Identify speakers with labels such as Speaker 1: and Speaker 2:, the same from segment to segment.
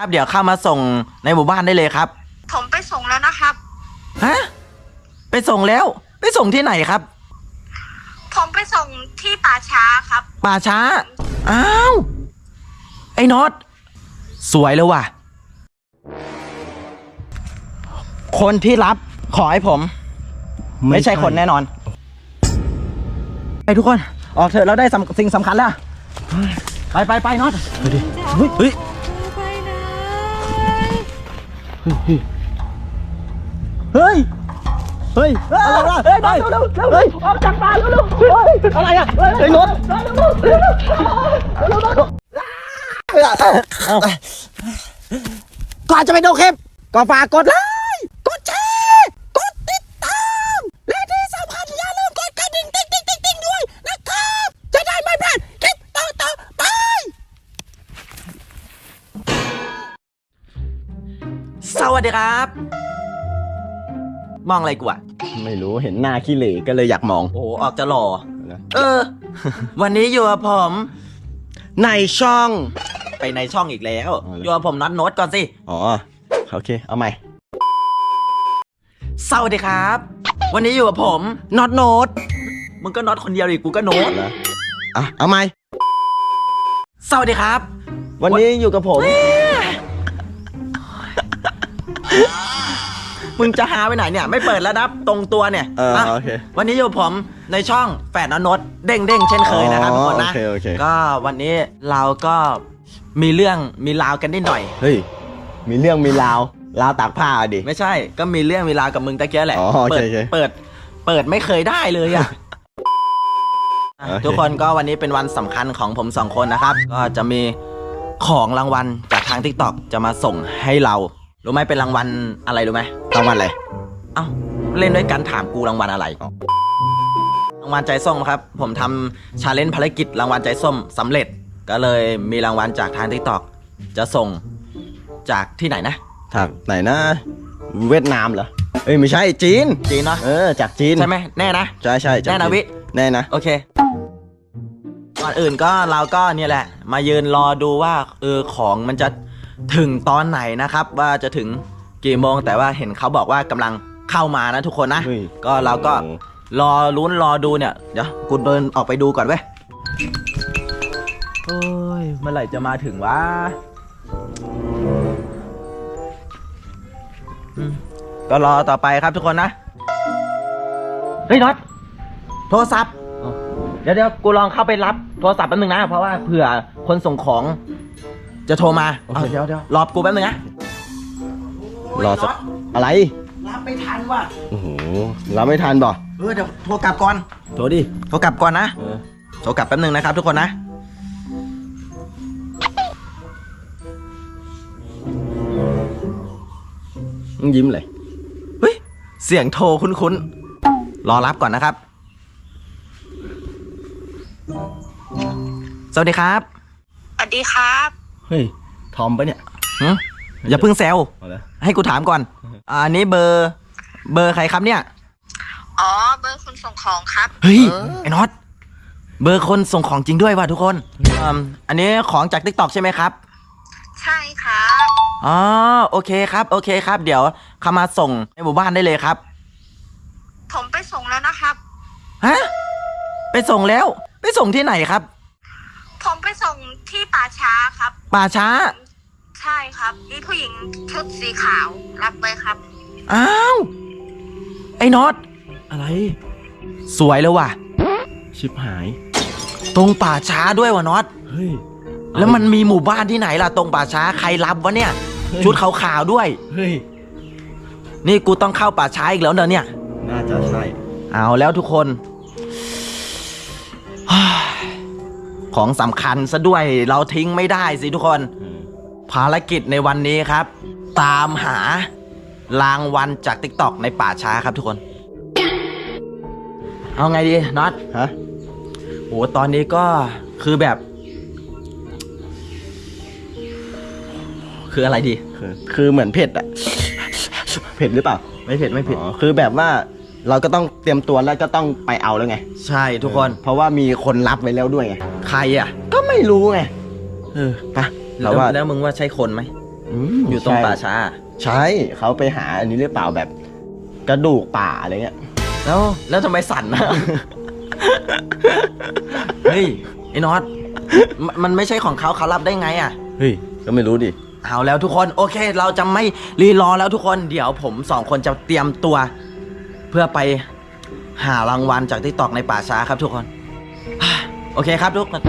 Speaker 1: ครับเดี๋ยวเข้ามาส่งในหมู่บ้านได้เลยครับ
Speaker 2: ผมไปส่งแล้วนะครับ
Speaker 1: ฮะ ไปส่งแล้ว ไปส่งที่ไหนครับ
Speaker 2: ผมไปส่งที่ป่าช้าครับ
Speaker 1: ป่าช้า อ้าว ไอ้น็อต สวยแล้วว่ะ คนที่รับขอให้ผม ไม่ใช่คนแน่นอน ไปทุกคน ออกเถอะเราได้สำสิ่งสำคัญแล้ว ไปไปไปน็อตเฮ้ย เฮ้ยเฮ้ย เฮ้ย อะไรวะเฮ้ยน็อตเร็วเร็วเฮ้ยออกจากป่าเร็วเร็วเฮ้ยอะไรอะเฮ้ยน็อตเร็วเร็วเร็วเร็วเร็วเร็วเร็วก่อนจะไปดูคลิปก็ฝากกดไลค์ กดแชร์ กดติดตาม และที่สำคัญอย่าลืมกดกระดิ่งติ๊งติ๊งติ๊งติ๊งด้วยนะครับ จะได้ไม่พลาดคลิปต่อต่อไป ส วัสดีครับ มองอะไรกูอะ
Speaker 3: ไม่รู้เห็นหน้าขี้เหร่ก็เลยอยากมอง
Speaker 1: โอ้โหออกจะหล่อ เออ วันนี้อยู่กับผม
Speaker 3: ในช่อง
Speaker 1: ไปในช่องอีกแล้ว
Speaker 3: อ๋อเหรอ
Speaker 1: อ
Speaker 3: อ
Speaker 1: ยู่กับผมน็อตโน้ตก่อนสิ
Speaker 3: อ๋อ โอเค เอาใหม่
Speaker 1: สวัสดีครับ วันนี้อยู่กับผมน็อตโน้ตมึงก็น็อตคนเดียวดิกูก็โน้ต
Speaker 3: แล้วอะเอาใหม่
Speaker 1: สวัสดีครับ
Speaker 3: วันนี้อยู่กับผม
Speaker 1: มึงจะหาไปไหนเนี่ย ไม่เปิดแล้วนะตรงตัวเนี่ย
Speaker 3: เออ
Speaker 1: อะ
Speaker 3: โอเค
Speaker 1: วันนี้อยู่กับผมในช่องแฝดน็อตโน้ตเด้งเด้งๆเช่นเคยนะครับทุกคนนะ
Speaker 3: โอเคโอเค
Speaker 1: ก็วันนี้เราก็มีเรื่องมีราวกันนิดหน่อย
Speaker 3: เฮ้ย มีเรื่องมีราวราวตากผ้าดิ
Speaker 1: ไม่ใช่ก็มีเรื่องมีราวกับมึงตะเกียแหละ
Speaker 3: อ๋อโอเค
Speaker 1: เปิด
Speaker 3: โอเค
Speaker 1: เปิดเปิดไม่เคยได้เลยอะ
Speaker 3: โอเค
Speaker 1: ทุกคนก็วันนี้เป็นวันสำคัญของผมสองคนนะครับ ก็จะมีของรางวัลจากทาง t ิ k t o k จะมาส่งให้เรา รู้ไหมเป็นรางวัลอะไรรู้ไหม
Speaker 3: รางวัลอะไร
Speaker 1: เอ้าเล่นด้วยกันถามกูรางวัลอะไร
Speaker 3: อ๋อ
Speaker 1: รางวัลใจส้มครับ ผมทำชาเลนจ์ภารกิจรางวัลใจส้มสำเร็จ ก็เลยมีรางวัลจากทาง t ิ k t o k จะส่งจากที่ไหนนะ
Speaker 3: ทางไหนนะ เวียดนามเหรอเอ้ยไม่ใช่จีน
Speaker 1: จีนเนาะ
Speaker 3: เออจากจีน
Speaker 1: ใช่ไหมแน่นะ
Speaker 3: ใช่ใช่จาก
Speaker 1: แน่นะ
Speaker 3: จี
Speaker 1: วิ
Speaker 3: แน่นะ
Speaker 1: โอเคก่อนอื่นก็เราก็เนี่ยแหละ มายืนรอดูว่าเออของมันจะ ถึงตอนไหนนะครับ ว่าจะถึงกี่โมงแต่ว่าเห็นเขาบอกว่ากำลังเข้ามานะทุกคนนะ
Speaker 3: เฮ้ย
Speaker 1: ก็เราก็
Speaker 3: โอ้
Speaker 1: รอลุ้นรอดูเนี่ย เดี๋ยวกูเดินออกไปดูก่อนเว้ยโอ้ยเมื่อไหร่จะมาถึงวะอืมก็รอต่อไปครับทุกคนนะ เฮ้ยน็อตโทรศัพท์ เดี๋ยวเดี๋ยวกูลองเข้าไปรับโทรศัพท์แป๊บนึงนะ เพราะว่าเผื่อคนส่งของ จะโทรมา
Speaker 3: โอเค
Speaker 1: เอาเดี๋ยวเดี๋ยวรอกูแป๊บนึงนะ
Speaker 3: รอสักอะไร
Speaker 1: รับไม่ทันว่ะ
Speaker 3: โอ้โหเราไม่ทันบ่
Speaker 1: เออเดี๋ยวโทรกลับก่อน
Speaker 3: โทรดิ
Speaker 1: โทรกลับก่อนนะ
Speaker 3: เออ
Speaker 1: โทรกลับแป๊บนึงนะครับ ทุกคนนะ
Speaker 3: มึงยิ้มเลย
Speaker 1: เฮ้ยเสียงโทรคุ้นๆรอรับก่อนนะครับ สวัสดีครับ
Speaker 2: สวัสดีครับ
Speaker 3: เฮ้ย ทอมปะเนี่ย
Speaker 1: หึอย่าเพิ่งแซว
Speaker 3: เอาละ
Speaker 1: ให้กูถามก่อน อ่าอันนี้เบอร์ เบอร์ใครครับเนี่ย
Speaker 2: อ๋อ เบอร์คนส่งของครับ
Speaker 1: เฮ้ยไอ้น็อต เบอร์คนส่งของจริงด้วยว่ะทุกคนอืมอันนี้ของจาก t ิ k t o k ใช่ไหมครับ
Speaker 2: ใช่ครับ
Speaker 1: อ๋อ โอเคครับ โอเคครับ เดี๋ยวเข้ามาส่งในหมู่บ้านได้เลยครับ
Speaker 2: ผมไปส่งแล้วนะครับ
Speaker 1: ฮะ ไปส่งแล้ว ไปส่งที่ไหนครับ
Speaker 2: ผมไปส่งที่ ป่าช้าครับ
Speaker 1: ป่าช้า
Speaker 2: ใช่ครับ มีผู้หญิงชุดสีขาวรับไว้ครับ
Speaker 1: อ้าว ไอ้น็อต
Speaker 3: อะไร
Speaker 1: สวยแล้วว่ะ
Speaker 3: ชิบหาย
Speaker 1: ตรงป่าช้าด้วยว่ะน็อต
Speaker 3: เฮ้ย
Speaker 1: แล้วมันมีหมู่บ้านที่ไหนล่ะตรงป่าช้าใครรับวะเนี่ย ชุดขาวๆด้วย
Speaker 3: เฮ้ย
Speaker 1: นี่กูต้องเข้าป่าช้าอีกแล้วเนอะเนี่ย
Speaker 3: น่าจะใช่
Speaker 1: เอาแล้วทุกคน ของสำคัญซะด้วยเราทิ้งไม่ได้สิทุกคน ภารกิจในวันนี้ครับ ตามหารางวัลจาก t ิ k t o k ในป่าช้าครับทุกคน เอาไงดีน็อต
Speaker 3: ฮะ
Speaker 1: โหตอนนี้ก็คือแบบ คืออะไรดี
Speaker 3: คือคือเหมือนเผ็ดอะ เผ็ดหรือเปล่า
Speaker 1: ไม่ผิดไม่ผิด
Speaker 3: อ๋อคือแบบว่า เราก็ต้องเตรียมตัวแล้วก็ต้องไปเอาแล้วไง
Speaker 1: ใช่ทุกคน
Speaker 3: เพราะว่ามีคนรับไว้แล้วด้วยไง
Speaker 1: ใครอะ
Speaker 3: ก็ไม่รู้ไง เออไป
Speaker 1: แล้
Speaker 3: เรา
Speaker 1: ว
Speaker 3: ว่า
Speaker 1: แล้วมึงว่าใช่คนไหม
Speaker 3: ม
Speaker 1: อยู่ตรง
Speaker 3: ใช่
Speaker 1: ป่าช้า
Speaker 3: ใช่เขาไปหาอันนี้หรือเปล่าแบบ กระดูกป่าอะไรเงี้ย
Speaker 1: แล้วแล้วทำไมสั่นนะ เฮ้ยไอ้น็อตมันมันไม่ใช่ของเขาเขารับได้ไงอะ
Speaker 3: เฮ้ย ก็ไม่รู้ดิ
Speaker 1: เอาแล้วทุกคนโอเค เราจะไม่รีรอแล้วทุกคนเดี๋ยวผมสองคนจะเตรียมตัว เพื่อไปหารางวัลจากที่ตอกในป่าช้าครับทุกคน โอเคครับทุกคน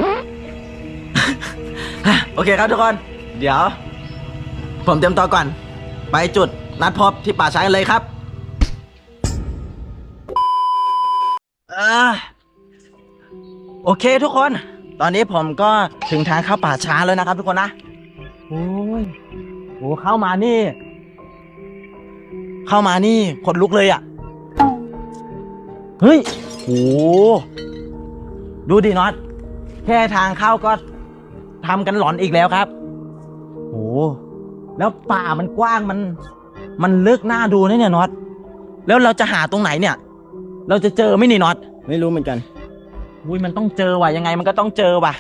Speaker 1: โอเคครับทุกคน เดี๋ยว ผมเตรียมตัวก่อน ไปจุดนัดพบที่ป่าช้ากันเลยครับอาโอเคทุกคน ตอนนี้ผมก็ถึงทางเข้าป่าช้าแล้วนะครับ ทุกคนนะโอ้ยโหเข้ามานี่ เข้ามานี่ขนลุกเลยอะ เฮ้ยโหดูดิน็อตแค่ทางเข้าก็ทำกันหลอนอีกแล้วครับโหแล้วป่ามันกว้างมัน มันลึกน่าดูนะเนี่ยน็อตแล้วเราจะหาตรงไหนเนี่ย เราจะเจอไหม่นี่น็อต
Speaker 3: ไม่รู้เหมือนกัน
Speaker 1: อุ้ยมันต้องเจอว่ะยังไงมันก็ต้องเจอว่ะ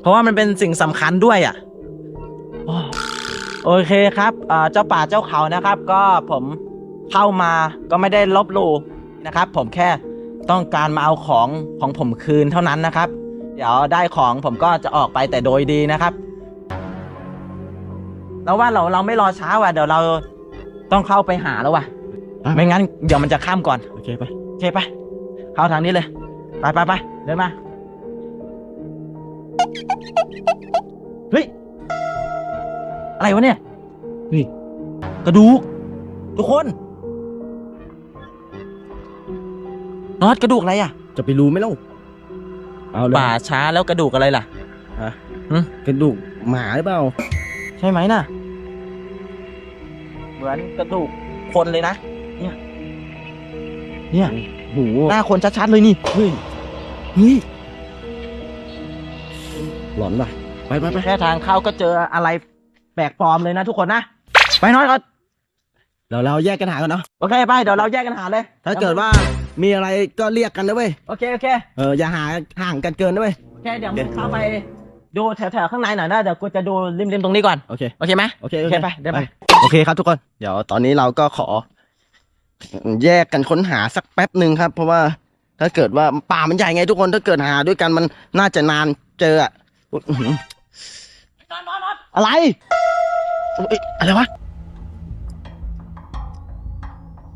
Speaker 1: เพราะว่ามันเป็นสิ่งสำคัญด้วยอะโอ้โอเคครับเอ่อเจ้าป่าเจ้าเขานะครับ ก็ผมเข้ามาก็ไม่ได้ลบหลู่ นะครับ ผมแค่ต้องการมาเอาของของผมคืนเท่านั้นนะครับ เดี๋ยวได้ของผมก็จะออกไปแต่โดยดีนะครับแล้วว่าเราเราไม่รอช้าว่ะเดี๋ยวเราต้องเข้าไปหาแล้วว่ะ
Speaker 3: อะ
Speaker 1: ไม่งั้นเดี๋ยวมันจะข้ามก่อน
Speaker 3: โอเคไป
Speaker 1: โอเคไปเข้าทางนี้เลยไปไปไปเดินมาเฮ้ยอะไรวะเนี่ย เฮ้ย กระดูก ทุกคน นอตกระดูกอะไรอะ
Speaker 3: จะไปรู้ไหมเล่าเอาเลย
Speaker 1: ป่าช้าแล้วกระดูกอะไรล่ะ
Speaker 3: กระดูกหมาหรือเปล่า
Speaker 1: ใช่ไหมน่ะ เหมือนกระดูกคนเลยนะ เนี่ย เนี่ย
Speaker 3: โห
Speaker 1: หน้าคนชัดๆเลยนี่
Speaker 3: เฮ้ย
Speaker 1: เฮ้ย
Speaker 3: หลอนป่ะไปไปไป
Speaker 1: แค่ทางเข้าก็เจออะไรแปลกปลอมเลยนะทุกคนนะ ไปน้อยก่อน
Speaker 3: เดี๋ยวเราแยกกันหากันเนาะ
Speaker 1: โอเคไปเดี๋ยวเราแยกกันหาเลย
Speaker 3: ถ้าเกิดว่า มีอะไรก็เรียกกันนะเว้ย
Speaker 1: โอเคโอเค
Speaker 3: เอออย่าหาห่างกันเกินนะเว้ย
Speaker 1: โอเคเดี๋ยวมึงเข้าไปดูแถวๆข้างในหน่อยนะเดี๋ยวกูจะดูริมๆตรงนี้ก่อน
Speaker 3: โอเค
Speaker 1: โอเคไหม
Speaker 3: โอเค
Speaker 1: โอเคไปเดินไป
Speaker 3: โอเคครับทุกคน เดี๋ยวตอนนี้เราก็ขอ แยกกันค้นหาสักแป๊บหนึ่งครับ เพราะว่าถ้าเกิดว่าป่ามันใหญ่ไงทุกคนถ้าเกิดหาด้วยกันมันน่าจะนานเจออะอุ๊ยอื้อหืออะไรอุ๊ยอะไรวะ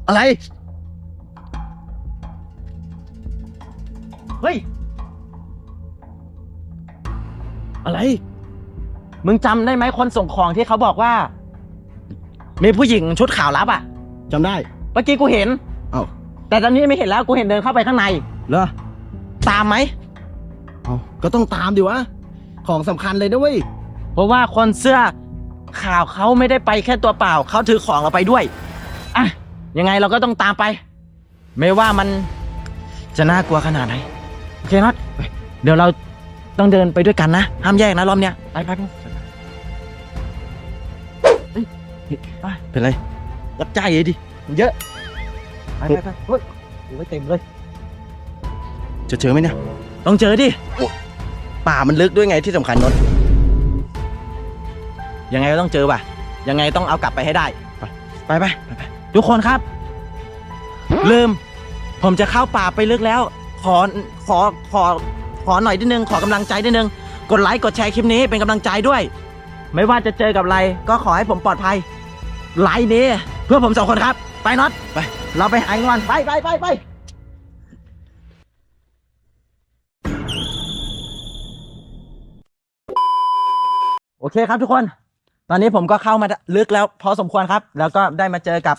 Speaker 3: อะไร
Speaker 1: เฮ้ย
Speaker 3: อะไร
Speaker 1: มึงจำได้ไหมคนส่งของที่เขาบอกว่า มีผู้หญิงชุดขาวรับอะ
Speaker 3: จำได้
Speaker 1: เมื่อกี้กูเห็น
Speaker 3: เอ้า
Speaker 1: แต่ตอนนี้ไม่เห็นแล้วกูเห็นเดินเข้าไปข้างใน
Speaker 3: เหรอ
Speaker 1: ตามไหม
Speaker 3: เอ้าก็ต้องตามดิวะ ของสำคัญเลยนะเว้ย
Speaker 1: เพราะว่าคนเสื้อขาวเขาไม่ได้ไปแค่ตัวเปล่า เขาถือของเราไปด้วย อะ ยังไงเราก็ต้องตามไป ไม่ว่ามันจะน่ากลัวขนาดไหนโอ เคน็อตไปเดี๋ยวเราต้องเดินไปด้วยกันนะ ห้ามแยกนะรอบเนี้ยไปไปไปเฮ้ยเฮ้ยไป
Speaker 3: เป็นไร
Speaker 1: ยัดใจเลยดิมันเยอะไปไปไปเฮ้ยโอ้ยเต็มเลย
Speaker 3: จะเจอไหมเนี่ย
Speaker 1: ต้องเจอดิ
Speaker 3: ป่ามันลึกด้วยไงที่สำคัญนนท์
Speaker 1: ยังไงก็ต้องเจอป่ะ ยังไงต้องเอากลับไปให้ได้ ไปไปไปไปทุกคนครับ ลืม ผมจะเข้าป่าไปลึกแล้ว ขอขอขอขอหน่อยนิดนึงขอกำลังใจนิดนึง กดไลค์กดแชร์คลิปนี้เป็นกำลังใจด้วย ไม่ว่าจะเจอกับอะไรก็ขอให้ผมปลอดภัย ไลค์นี้เพื่อผมสองคนครับ ไปน็อตไปเราไปหาเงินไปไปไปไปโอเคครับทุกคน ตอนนี้ผมก็เข้ามาลึกแล้วพอสมควรครับ แล้วก็ได้มาเจอกับ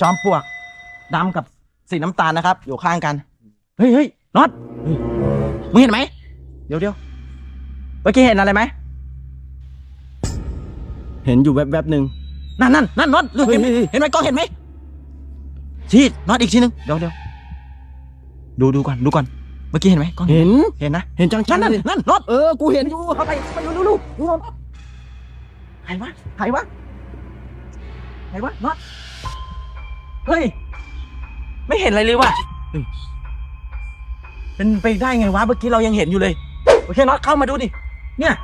Speaker 1: จอมปลวกดำกับสีน้ำตาลนะครับ อยู่ข้างกัน เฮ้ยเฮ้ย น็อตเฮ้ยมึงเห็นไหมเดี๋ยวเดี๋ยวเมื่อกี้เห็นอะไรไหม
Speaker 3: เห็นอยู่แวบๆหนึ่ง
Speaker 1: นั่นนั่นนั่นน็อตเห็นไหม
Speaker 3: เฮ้ยเฮ้ย
Speaker 1: เห็นไหมกล้องเห็นไหมชี้น็อตอีกทีนึงเดี๋ยวเดี๋ยวดูดูก่อนดูก่อนเมื่อกี้เห็นไหมกล้อง
Speaker 3: เห็น
Speaker 1: เห็นนะ
Speaker 3: เห็นจัง
Speaker 1: นั่นนั่น
Speaker 3: เลย
Speaker 1: นั่นน็อต
Speaker 3: เออกูเห็นอยู่
Speaker 1: เข้าไปเข้าไปดูดูดูดูน็อตใครวะใครวะใครวะน็อตเฮ้ยไม่เห็นอะไรเลยว่ะ เฮ้ยเป็นไปได้ไงวะเมื่อกี้เรายังเห็นอยู่เลย โอเคน็อตเข้ามาดูดิ เนี่ย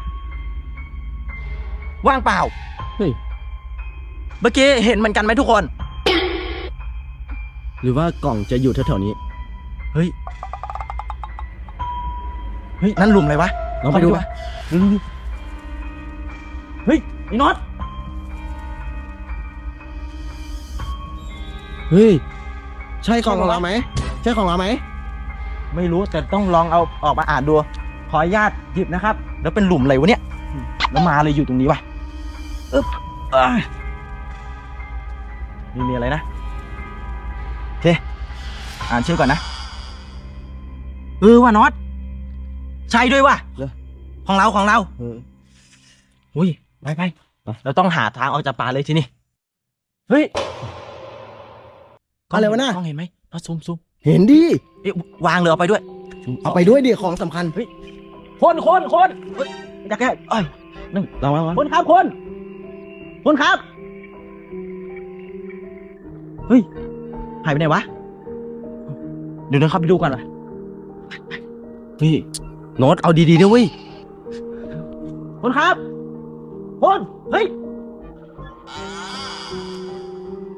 Speaker 1: ว่างเปล่า
Speaker 3: เฮ้ย
Speaker 1: เมื่อกี้เห็นเหมือนกันไหมทุกคน หรือว่ากล่องจะอยู่แถวๆนี้ เฮ้ย เฮ้ย นั่นหลุมอะไรวะ
Speaker 3: ลองไปดู
Speaker 1: ปะเฮ้ยไอ้น็อต
Speaker 3: เฮ้ย ใช่ของเราไหม ใช่ของเราไหม
Speaker 1: ไม่รู้แต่ต้องลองเอาออกมาอ่านดู ขออนุญาตหยิบนะครับ แล้วเป็นหลุมอะไรวะเนี่ย แล้วมาเลยอยู่ตรงนี้วะอึ๊บอ่านี่มีอะไรนะโอเค อ่านชื่อก่อนนะ เออว่ะน็อต ใช่ด้วยว่ะ
Speaker 3: เหรอ
Speaker 1: ของเราของเรา
Speaker 3: เออ
Speaker 1: อุ้ยไปไปเราต้องหาทางออกจากป่าเลยทีนี้ เฮ้ย
Speaker 3: อะไรวะน่ะ
Speaker 1: กล้องเห็นไหมเอาซูมซูม
Speaker 3: เห็นดิ
Speaker 1: เอ๊ะวางเลยเอาไปด้วย
Speaker 3: เอาไปด้วยดิของสำคัญ
Speaker 1: คนคนคนเฮ้ยจะแก้เอ้ยนึง
Speaker 3: เราเอา
Speaker 1: คนครับคน คนครับ เฮ้ย หายไปไหนวะ เดี๋ยวเดินเข้าไปดูก่อนเลย
Speaker 3: เฮ้ยโน้ตเอาดีๆด้วยเว้ย
Speaker 1: คนครับ คน เฮ้ย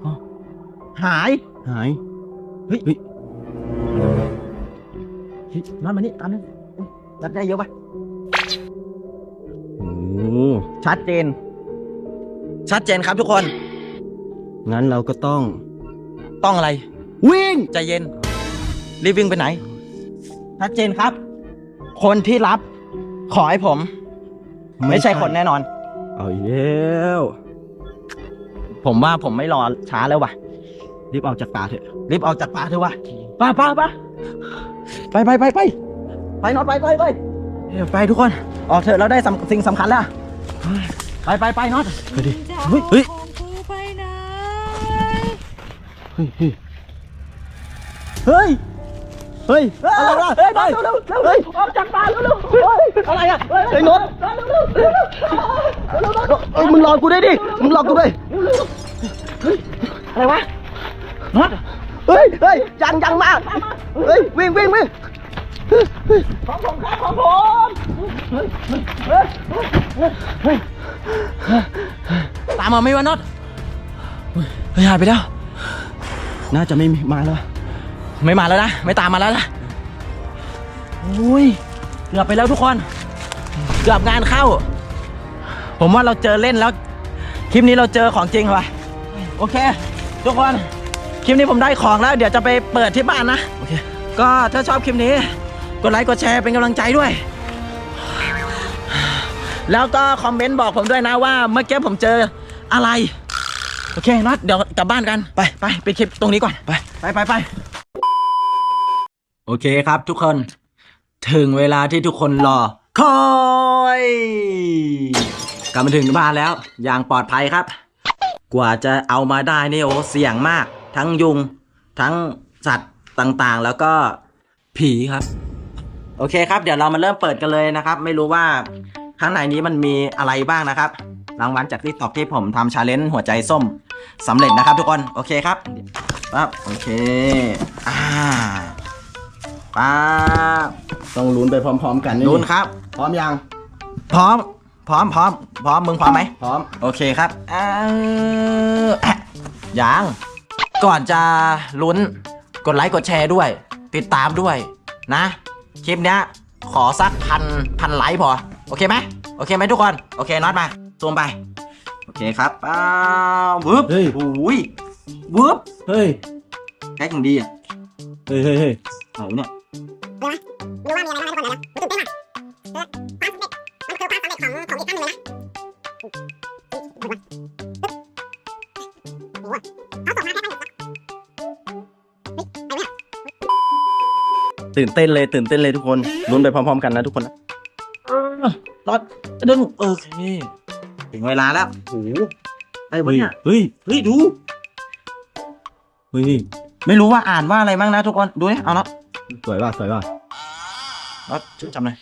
Speaker 1: อ้าวหาย
Speaker 3: หาย
Speaker 1: เฮ้ยเฮ้ย นอนมานี่ตามนึงรับได้เยอะปะ
Speaker 3: โอ้
Speaker 1: ชัดเจน ชัดเจนครับทุกคน
Speaker 3: งั้นเราก็ต้อง
Speaker 1: ต้องอะไร
Speaker 3: วิ่ง
Speaker 1: ใจเย็น รีบวิ่งไปไหน ชัดเจนครับ คนที่รับ ขอให้ผม ไม่ใช่คนแน่นอน
Speaker 3: เอาอีกแล้ว
Speaker 1: ผมว่าผมไม่รอช้าแล้วว่ะ
Speaker 3: รีบออกจากป่าเถอะ
Speaker 1: รีบออกจากป่าเถอะว่ะป่าป่าป่า ไปไปไปไปไปนอนไปไปไปเอ้ยไปทุกคนออกเถอะเราได้สำสิ่งสำคัญแล้วไปไปไปนอน
Speaker 3: ไปดิ
Speaker 1: เฮ้ยเฮ้ย
Speaker 4: ของกูไปไหน
Speaker 3: เฮ้ยเฮ้ย
Speaker 1: เฮ้ย
Speaker 3: เฮ้ยอะไรวะ
Speaker 1: เฮ้ยนอนเร็วเร็วเร็วเฮ้ยออกจากป่าเร็วเร็วเฮ้ยอะไรอะเฮ้ย
Speaker 3: เฮ้ยโน้ต
Speaker 1: นอนเร็วเร็วเร็วเร็วเร็วเร็ว
Speaker 3: เอ้ยมึงรอกูด้วยดิมึงรอกูด้วย
Speaker 1: มมาไหม่วะน็อตเฮ้ยหายไปแล้ว
Speaker 3: น่าจะไม่มาแล้ว
Speaker 1: ไม่มาแล้วนะ ไม่ตามมาแล้วนะอุ้ยเกือบไปแล้วทุกคน เกือบงานเข้า ผมว่าเราเจอเล่นแล้ว คลิปนี้เราเจอของจริงว่ะโอเค ทุกคน คลิปนี้ผมได้ของแล้ว เดี๋ยวจะไปเปิดที่บ้านนะ โอเค ก็ถ้าชอบคลิปนี้ กดไลค์กดแชร์เป็นกำลังใจด้วย แล้วก็คอมเมนต์บอกผมด้วยนะว่าเมื่อกี้ผมเจอ อะไร โอเคนัดเดี๋ยวกลับบ้านกันไปไปไปคลิปตรงนี้ก่อนไปไปไปไปโอเคครับทุกคน ถึงเวลาที่ทุกคนรอคอยกลับมาถึงบ้านแล้ว อย่างปลอดภัยครับ กว่าจะเอามาได้นี่โอ้เสี่ยงมาก ทั้งยุง ทั้งสัตว์ต่างๆ แล้วก็ผีครับ โอเคครับ เดี๋ยวเรามาเริ่มเปิดกันเลยนะครับ ไม่รู้ว่าข้างในนี้มันมีอะไรบ้างนะครับ รางวัลจากที่ตอกที่ผมทำชาเลนจ์หัวใจส้มสำเร็จนะครับทุกคนโอเคครับปั๊บโอเคอ่าปั๊บ
Speaker 3: ต้องลุ้นไปพร้อม ๆ กัน
Speaker 1: ลุ้นครับ
Speaker 3: พร้อมยัง
Speaker 1: พร้อม พร้อมพร้อมพร้อมมึงพร้อมไหม
Speaker 3: พร้อม
Speaker 1: โอเคครับเอ่อแอะยังก่อนจะลุ้นกดไลค์กดแชร์ด้วย ติดตามด้วยนะ คลิปเนี้ยขอสักพันพันไลค์พอ โอเคไหมโอเคไหมทุกคน โอเคน็อตมา ซูมไป โอเคครับป้าววึบ
Speaker 3: เฮ้ย
Speaker 1: โอ้ยวึบ
Speaker 3: เฮ้ย
Speaker 1: แค่อย่างดีอะ
Speaker 3: เฮ้ยเฮ้ยเฮ้ย
Speaker 1: ไหนวะเนี่ย
Speaker 2: รู้ว่ามีอะไรบ้างนะทุกคนเดี๋ยวนะรู้ตื่นเต้นอะเออความสำเร็จมันคือความสำเร็จของของอีกท่านหนึ่งเลยนะโอ้โหเขาส่งมาแค่ตั้งเฮ้ยไปเนี่ย
Speaker 1: ตื่นเต้นเลยตื่นเต้นเลยทุกคนลุ้นไปพร้อมๆกันนะทุกคนนะน็อตเดินโอเค ถึงเวลาแล้วโอ้โหไอ้วะเนี่ย
Speaker 3: เฮ้ย
Speaker 1: เฮ้ยดู
Speaker 3: เฮ้ย
Speaker 1: ไม่รู้ว่าอ่านว่าอะไรบ้างนะทุกคน ดูนี่เอาเนาะ
Speaker 3: สวยป่ะสวยป่ะ
Speaker 1: เนาะช่วยจำหน่อย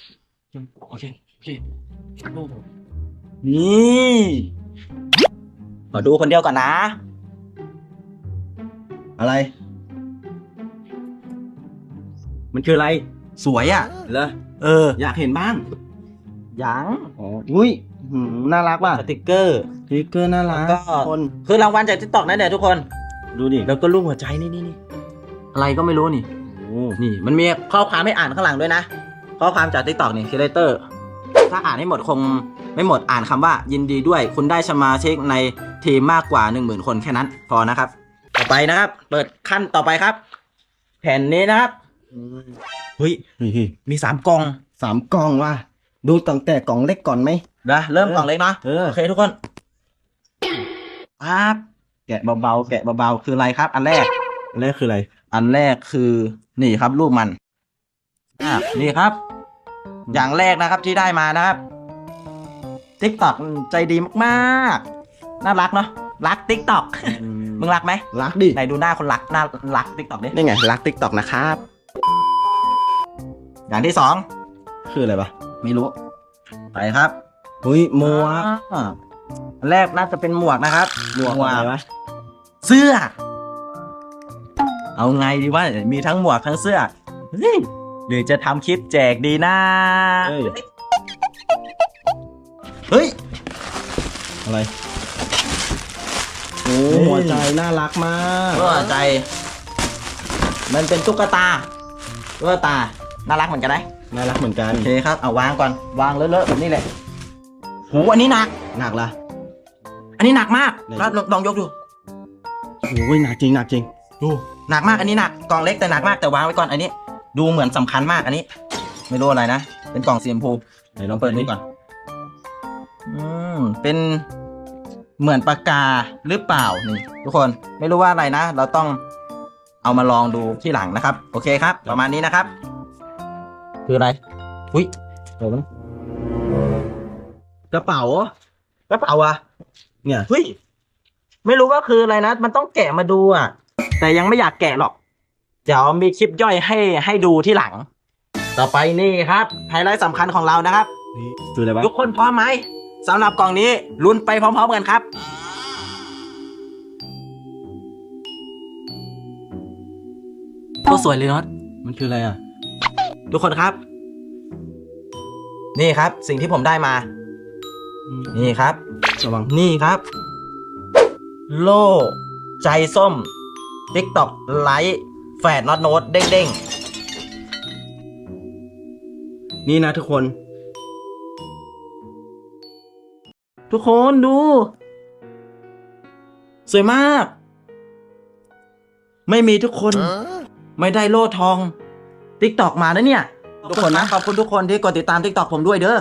Speaker 1: โอเคโอเคนี่ขอดูคนเดียวก่อนนะ
Speaker 3: อะไร มันคืออะไร
Speaker 1: สวยอะ
Speaker 3: เหรอ
Speaker 1: เออ
Speaker 3: อยากเห็นบ้าง
Speaker 1: ยัง
Speaker 3: อ๋ออุ้ย
Speaker 1: อ
Speaker 3: หือน่ารักว่ะ
Speaker 1: สติกเกอร์
Speaker 3: สติ๊กเกอร์น่ารัก
Speaker 1: แล้วก็
Speaker 3: คน
Speaker 1: คือรางวัลจากทิกตอกนั่นแหละทุกคน
Speaker 3: ดูดิ
Speaker 1: แล้วก็รูปหัวใจนี่นี่นี่อะไรก็ไม่รู้นี่
Speaker 3: โอ้
Speaker 1: นี่มันมีข้อความให้อ่านข้างหลังด้วยนะ ข้อความจาก t ิ k t o k นี่คิเลเตอร์ ถ้าอ่านให้หมดคงไม่หมดอ่านคำว่า ยินดีด้วย คุณได้สมาชิกในทีมมากกว่า 1 0,000 คนแค่นั้น พอนะครับ ต่อไปนะครับ เปิดขั้นต่อไปครับ แผ่นนี้นะครับเฮ้ย
Speaker 3: เฮ้ย
Speaker 1: มีสามกล่อง
Speaker 3: สามกล่องว่ะดูตั้งแต่กล่องเล็กก่อนไหม
Speaker 1: นะเริ่มกล่องเล็กเนาะ
Speaker 3: เออ
Speaker 1: โอเคทุกคนปั๊บแกะเบาๆแกะเบาๆคืออะไรครับ อันแรก
Speaker 3: อันแรกคืออะไร
Speaker 1: อันแรกคือนี่ครับรูปมันอะนี่ครับ อย่างแรกนะครับที่ได้มานะครับติ๊กต็อกใจดีมากๆ น่ารักเนาะรักติ๊กต็อกมึงรักไหม
Speaker 3: รักดิ
Speaker 1: ไหนดูหน้าคนรักหน้ารักติ๊กต็อกดิ
Speaker 3: นี่ไงรักติ๊กต็อกนะครับ
Speaker 1: อย่างที่สอง
Speaker 3: คืออะไรปะ
Speaker 1: ไม่รู้ ไปครับ
Speaker 3: เฮ้ยหมวก
Speaker 1: อ่าอันแรกน่าจะเป็นหมวกนะครับ
Speaker 3: หมวกอะไรวะ
Speaker 1: เสื้อ เอาไงดีว่ามีทั้งหมวกทั้งเสื้อเฮ้ยหรือจะทำคลิปแจกดีนะ
Speaker 3: เฮ้ย
Speaker 1: เฮ้ย
Speaker 3: อะไรโอ้
Speaker 1: เฮ้ย
Speaker 3: หัวใจน่ารักมาก
Speaker 1: ก็ใจ มันเป็นตุ๊กตาตุ๊กตาน่ารักเหมือนกันไหม
Speaker 3: น่ารักเหมือนกัน
Speaker 1: โอเคครับเอาวางก่อนวางเลอะๆแบบนี้แหละโหอันนี้หนัก
Speaker 3: หนักละ
Speaker 1: อันนี้หนักมาก
Speaker 3: ไหน
Speaker 1: ลองลองยกดู
Speaker 3: โอ้ยหนักจริงหนักจริง
Speaker 1: ดูหนักมากอันนี้หนักกล่องเล็กแต่หนักมากแต่วางไว้ก่อนอันนี้ ดูเหมือนสำคัญมากอันนี้ ไม่รู้อะไรนะเป็นกล่องสีชมพู
Speaker 3: ไหนลองเปิดนี่ก่อน
Speaker 1: อืมเป็นเหมือนปากกาหรือเปล่านี่ทุกคนไม่รู้ว่าอะไรนะ เราต้องเอามาลองดูที่หลังนะครับ โอเคครับ ประมาณนี้นะครับ คืออะไร อุ้ยเดี๋ยวมัน
Speaker 3: กระเป๋าก
Speaker 1: ระเป๋าอะ
Speaker 3: เนี่ย
Speaker 1: เฮ้ยไม่รู้ว่าคืออะไรนะ มันต้องแกะมาดูอะแต่ยังไม่อยากแกะหรอก เดี๋ยวมีคลิปย่อยให้ให้ดูที่หลัง ต่อไปนี่ครับไฮไลท์สำคัญของเรานะครับ
Speaker 3: นี่คืออะไรวะ
Speaker 1: ทุกคนพร้อมไหมสำหรับกล่องนี้ลุ้นไปพร้อม ๆ กันครับโคตรสวยเลยน็อต
Speaker 3: มันคืออะไรอะ
Speaker 1: ทุกคนครับ นี่ครับสิ่งที่ผมได้มา นี่ครับ
Speaker 3: ระวัง
Speaker 1: นี่ครับ โล่ใจส้ม TikTok ไลท์แฟดน็อตโน้ตเด้ง
Speaker 3: นี่นะทุกคน
Speaker 1: ๆทุกคนดู สวยมาก ไม่มีทุกคน ไม่ได้โล่ทอง TikTok มานะเนี่ย ทุกคนนะ ขอบคุณทุกคนที่กดติดตาม TikTok ผมด้วยเด้อ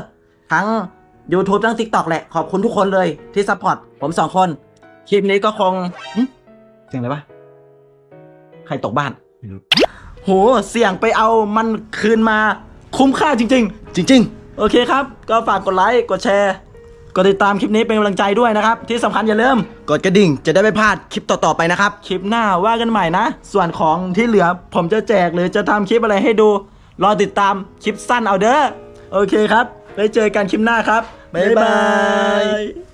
Speaker 1: ทั้ง YouTube ทั้ง TikTok แหละ ขอบคุณทุกคนเลยที่ซัพพอร์ตผมสองคน คลิปนี้ก็คงหึเสียงอะไรปะใครตกบ้าน
Speaker 3: ไม่รู้
Speaker 1: โหเสี่ยงไปเอามันคืนมาคุ้มค่าจริง
Speaker 3: จริง
Speaker 1: ๆ โอเคครับ ก็ฝากกดไลค์กดแชร์ กดติดตามคลิปนี้เป็นกำลังใจด้วยนะครับ ที่สำคัญอย่าลืม
Speaker 3: ๆกดกระดิ่งจะได้ไม่พลาดคลิปต่อ ๆ ไปนะครับ
Speaker 1: คลิปหน้าว่ากันใหม่นะ ส่วนของที่เหลือผมจะแจกหรือจะทำคลิปอะไรให้ดู รอติดตามคลิปสั้นเอาเด้อโอเคครับ ได้เจอกันคลิปหน้าครับ บ๊ายบาย